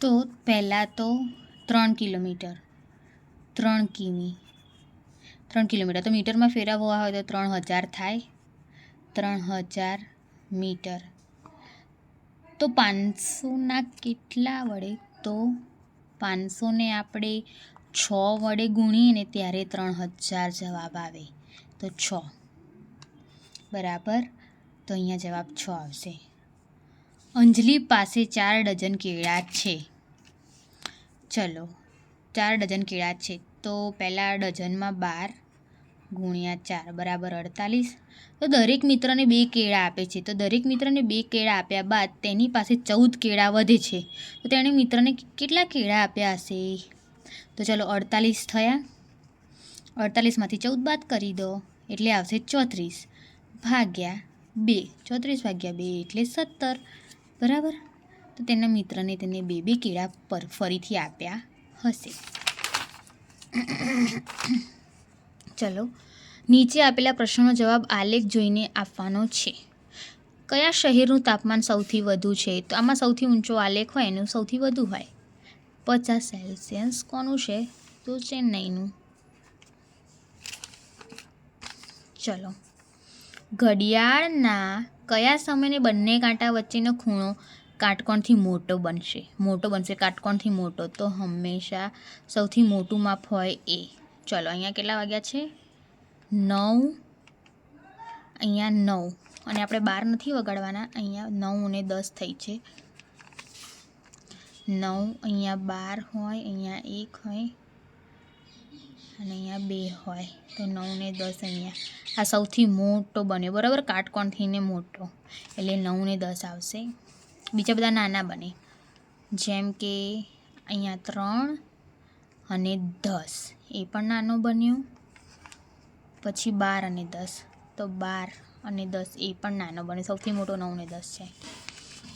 તો પહેલાં તો ત્રણ કિલોમીટર. ત્રણ કિમી. ત્રણ કિલોમીટર. તો મીટરમાં ફેરવવા હોય તો ત્રણ હજાર થાય. ત્રણ હજાર મીટર. તો પાંચસોના કેટલા વડે? તો પાંચસોને આપણે છ વડે ગુણીએ ને ત્યારે ત્રણ હજાર જવાબ આવે. તો છ. બરાબર? તો અહીંયા જવાબ છ આવશે. અંજલિ પાસે ચાર ડઝન કેળા છે. ચલો, ચાર ડઝન કેળા છે. તો પહેલાં ડઝનમાં બાર ગુણ્યા ચાર બરાબર અડતાલીસ. તો દરેક મિત્રને બે કેળા આપે છે. તો દરેક મિત્રને બે કેળા આપ્યા બાદ તેની પાસે ચૌદ કેળા વધે છે. તો તેણે મિત્રને કેટલા કેળા આપ્યા હશે? તો ચલો, અડતાલીસ થયા. અડતાલીસમાંથી ચૌદ બાદ કરી દો, એટલે આવશે ચોત્રીસ. ભાગ્યા બે. ચોત્રીસ ભાગ્યા બે એટલે સત્તર. બરાબર? તો તેના મિત્રને તેને બે બે કેળા પર ફરીથી આપ્યા હશે. ચલો, નીચે આપેલા પ્રશ્નનો જવાબ આલેખ જોઈને આપવાનો છે. કયા શહેરનું તાપમાન સૌથી વધુ છે? તો આમાં સૌથી ઊંચો આલેખ હોય એનું સૌથી વધુ હોય. પચાસ સેલ્સિયસ કોનું છે? તો ચેન્નઈનું. ચલો, ઘડિયાળના કયા સમયને બંને કાંટા વચ્ચેનો ખૂણો કાટકોણથી મોટો બનશે? મોટો બનશે, કાટકોણથી મોટો. તો હંમેશા સૌથી મોટું માપ હોય એ. ચલો, અહીંયા કેટલા વાગ્યા છે? નવ. અહીંયા નવ. અને આપણે બાર નથી વગાડવાના. અહીંયા નવ અને દસ થઈ છે. નવ અહીંયા બાર હોય, અહીંયા એક હોય અને અહીંયા બે હોય, તો નવ ને દસ અહીંયા. આ સૌથી મોટો બને બરાબર? કાટકોણથી ને મોટો. એટલે નવ ને દસ આવશે. બીજા બધા નાના બને. જેમ કે અહીંયા ત્રણ અને દસ. એ પણ નાનો બન્યો. પછી બાર અને દસ. તો બાર અને દસ એ પણ નાનો બને. સૌથી મોટો નવ ને દસ છે.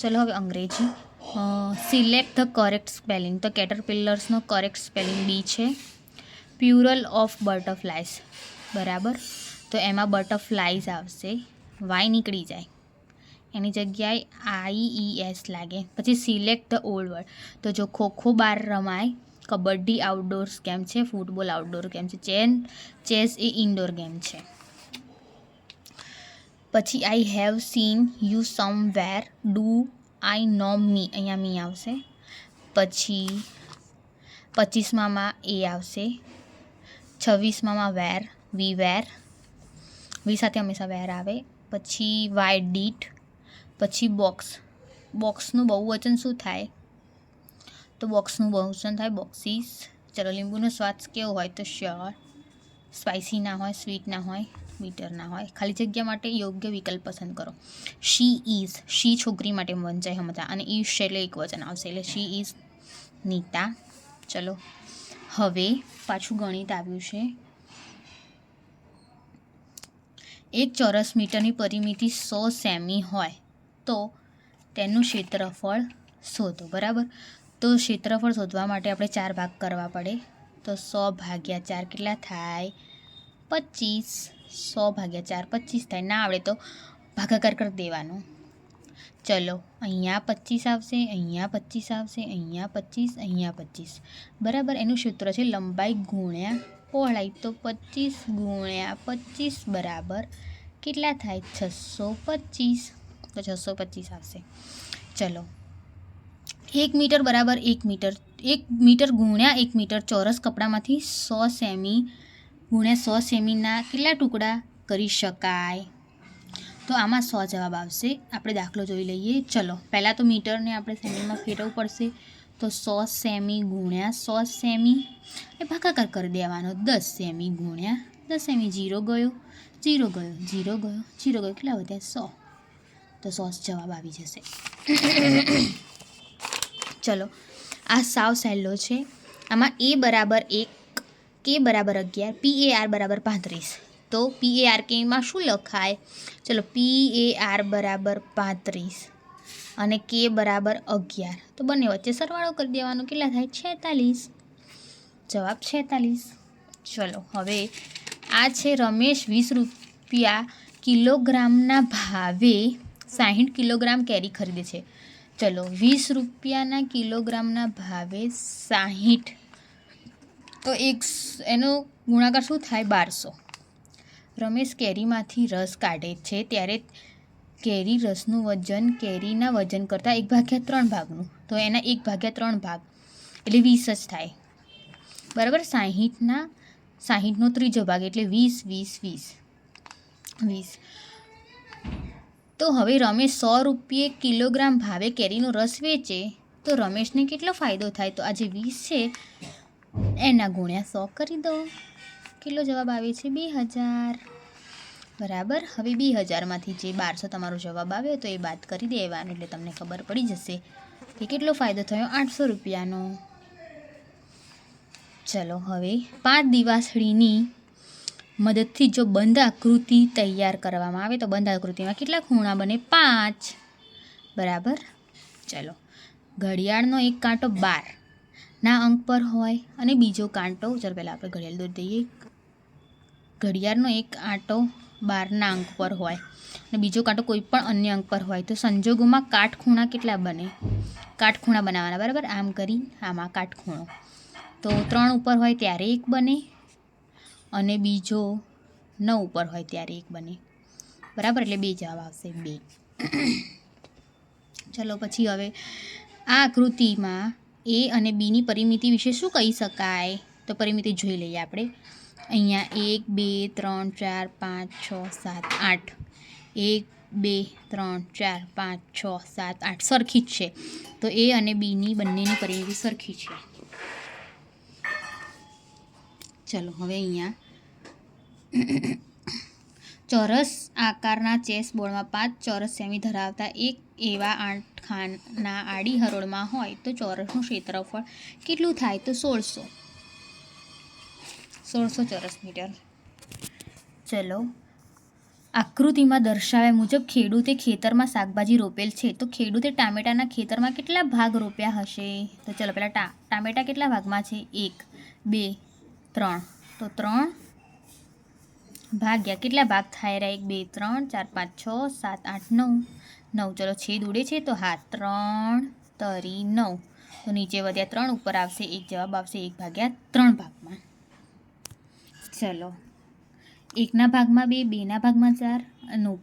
ચલો હવે અંગ્રેજી. સિલેક્ટ ધ કરેક્ટ સ્પેલિંગ તો કેટરપિલર્સનો કરેક્ટ સ્પેલિંગ બી છે. પ્યુરલ ઓફ બટરફ્લાઇઝ બરાબર? તો એમાં બટરફ્લાઇઝ આવશે. વાય નીકળી જાય. એની જગ્યાએ આઈ એસ લાગે. પછી સિલેક્ટ ધ ઓલ્ડ વર્ડ. તો જો ખોખો બાર રમાય, કબડ્ડી આઉટડોર્સ ગેમ છે ફૂટબોલ આઉટડોર ગેમ છે, ચેન, ચેસ એ ઇન્ડોર ગેમ છે. પછી I have seen you somewhere do I know me અહીંયા મી આવશે. પછી પચીસમાં એ આવશે. છવ્વીસમાં વેર, વી વેર. વી સાથે હંમેશા વેર આવે. પછી વાય ડીટ, પછી બોક્સ. બોક્સનું બહુવચન શું થાય? તો બોક્સનું બહુવચન થાય બોક્સીસ. ચલો, લીંબુનો સ્વાદ કેવો હોય તો શ્યોર. સ્પાઇસી ના હોય, સ્વીટ ના હોય બીટર ના હોય. ખાલી જગ્યા માટે યોગ્ય વિકલ્પ પસંદ કરો. શી ઇઝ શી છોકરી માટે વંચાય હમતા? અને ઈશ એટલે એક વચન આવશે. એટલે શી ઇઝ નીતા. ચલો. હવે પાછું ગણિત આવ્યું છે. એક ચોરસ મીટરની પરિમિતિ સો સેમી હોય તો તેનું ક્ષેત્રફળ શોધો, બરાબર? તો ક્ષેત્રફળ શોધવા માટે આપણે ચાર ભાગ કરવા પડે. તો સો ભાગ્યા ચાર કેટલા થાય? પચીસ. સો ભાગ્યા ચાર, પચીસ થાય. ના આવડે તો ભાગાકાર કરી દેવાનો. ચલો અહીંયા પચીસ આવશે અહીંયા પચીસ આવશે અહીંયા પચીસ અહીંયા પચીસ બરાબર એનું સૂત્ર છે લંબાઈ ગુણ્યા પહોળાઈ તો પચીસ ગુણ્યા પચીસ બરાબર કેટલા થાય છસો પચીસ તો છસો પચીસ આવશે ચલો એક મીટર બરાબર એક મીટર એક મીટર ગુણ્યા એક મીટર ચોરસ કપડામાંથી સો સેમી ગુણ્યા સો સેમીના કેટલા ટુકડા કરી શકાય તો આમાં સો જવાબ આવશે. આપણે દાખલો જોઈ લઈએ. ચલો, પહેલાં તો મીટરને આપણે સેમીમાં ફેરવવું પડશે. તો સો સેમી ગુણ્યા સો સેમી. એ ભાગાકાર કરી દેવાનો. દસ સેમી ગુણ્યા દસ સેમી જીરો ગયો. જીરો ગયો જીરો ગયો જીરો ગયો. કેટલા વધ્યા? સો. તો સો જવાબ આવી જશે. ચલો, આ સાવ સહેલો છે. આમાં એ બરાબર એક, કે બરાબર અગિયાર, પી એ આર બરાબર પાંત્રીસ. તો પી એ આર કેમાં શું લખાય? ચલો પી એ આર બરાબર પાંત્રીસ અને કે બરાબર અગિયાર. તો બંને વચ્ચે સરવાળો કરી દેવાનો. કેટલા થાય? છેતાલીસ. જવાબ છેતાલીસ. ચલો, હવે આ છે રમેશ વીસ રૂપિયા કિલોગ્રામના ભાવે સાહીઠ કિલોગ્રામ કેરી ખરીદે છે. ચલો, વીસ રૂપિયાના કિલોગ્રામના ભાવે સાહીઠ. તો એક એનો ગુણાકાર શું થાય? બારસો. રમેશ કેરીમાંથી રસ કાઢે છે ત્યારે કેરી રસનું વજન, કેરીના વજન કરતાં એક ભાગ્યા ત્રણ ભાગનું. તો એના એક ભાગ્યા ત્રણ ભાગ, એટલે વીસ જ થાય. બરાબર? સાહીઠના, સાહીઠનો ત્રીજો ભાગ, એટલે વીસ વીસ વીસ. વીસ. તો હવે રમેશ સો રૂપિયે કિલોગ્રામ ભાવે કેરીનો રસ વેચે, તો રમેશને કેટલો ફાયદો થાય? તો આજે વીસ છે. એના ગુણ્યા સો કરી દો કેટલો જવાબ આવે છે બે હજાર. બરાબર? હવે બે હજારમાંથી જે બારસો તમારો જવાબ આવ્યો તો એ બાદ કરી દેવાનો એટલે તમને ખબર પડી જશે કે કેટલો ફાયદો થયો? આઠસો રૂપિયાનો. ચલો, હવે પાંચ દિવાસળીની મદદથી જો બંધ આકૃતિ તૈયાર કરવામાં આવે તો બંધ આકૃતિમાં કેટલા ખૂણા બને? પાંચ. બરાબર? ચલો, ઘડિયાળનો એક કાંટો બાર ના અંક પર હોય અને બીજો કાંટો, ચાલો પહેલાં આપણે ઘડિયાળ દોરી દઈએ. ઘડિયાળનો એક આંટો બારના અંક પર હોય અને બીજો કાંટો કોઈ પણ અન્ય અંક પર હોય તો સંજોગોમાં કાટખૂણા કેટલા બને? કાટખૂણા બનાવવાના, બરાબર? આમ કરી, આમાં કાટખૂણો. તો ત્રણ ઉપર હોય ત્યારે એક બને અને બીજો નવ ઉપર હોય ત્યારે એક બને. બરાબર? એટલે બે જવાબ આવશે બે. ચલો, પછી હવે આ આકૃતિમાં એ અને બીની પરિમિતિ વિશે શું કહી શકાય? તો પરિમિતિ જોઈ લઈએ આપણે. અહીંયા એક, બે, ત્રણ, ચાર, પાંચ, છ, સાત, આઠ. એક, બે, ત્રણ, ચાર, પાંચ, છ, સાત, આઠ. સરખી જ છે. તો એ અને બીની બંનેની પરિમિતિ સરખી છે. ચલો, હવે અહીંયા. ચોરસ આકારના ચેસ બોર્ડમાં પાંચ, ચોરસ સેમી ધરાવતા એક એવા આઠ ખાના આડી હરોળમાં હોય તો ચોરસનું ક્ષેત્રફળ કેટલું થાય તો સોળસો. સોળસો ચોરસ મીટર. ચલો. આકૃતિમાં દર્શાવ્યા મુજબ ખેડૂતે ખેતરમાં શાકભાજી રોપેલ છે. તો ખેડૂતે ટામેટાના ખેતરમાં કેટલા ભાગ રોપ્યા હશે? તો ચલો પહેલાં ટા, ટામેટા કેટલા ભાગમાં છે? એક, બે, ત્રણ. તો ત્રણ ભાગ્યા કેટલા ભાગ થાય રહ્યા? એક, બે, ત્રણ, ચાર, પાંચ, છ, સાત, આઠ, નવ. નવ, ચલો છેદ ઉડે છે તો હા, ત્રણ તરી નવ. તો નીચે વધ્યા ત્રણ, ઉપર આવશે એક, જવાબ આવશે એક ભાગ્યા ત્રણ ભાગમાં. ચલો. એકના ભાગમાં બે બેના ભાગમાં ચાર અને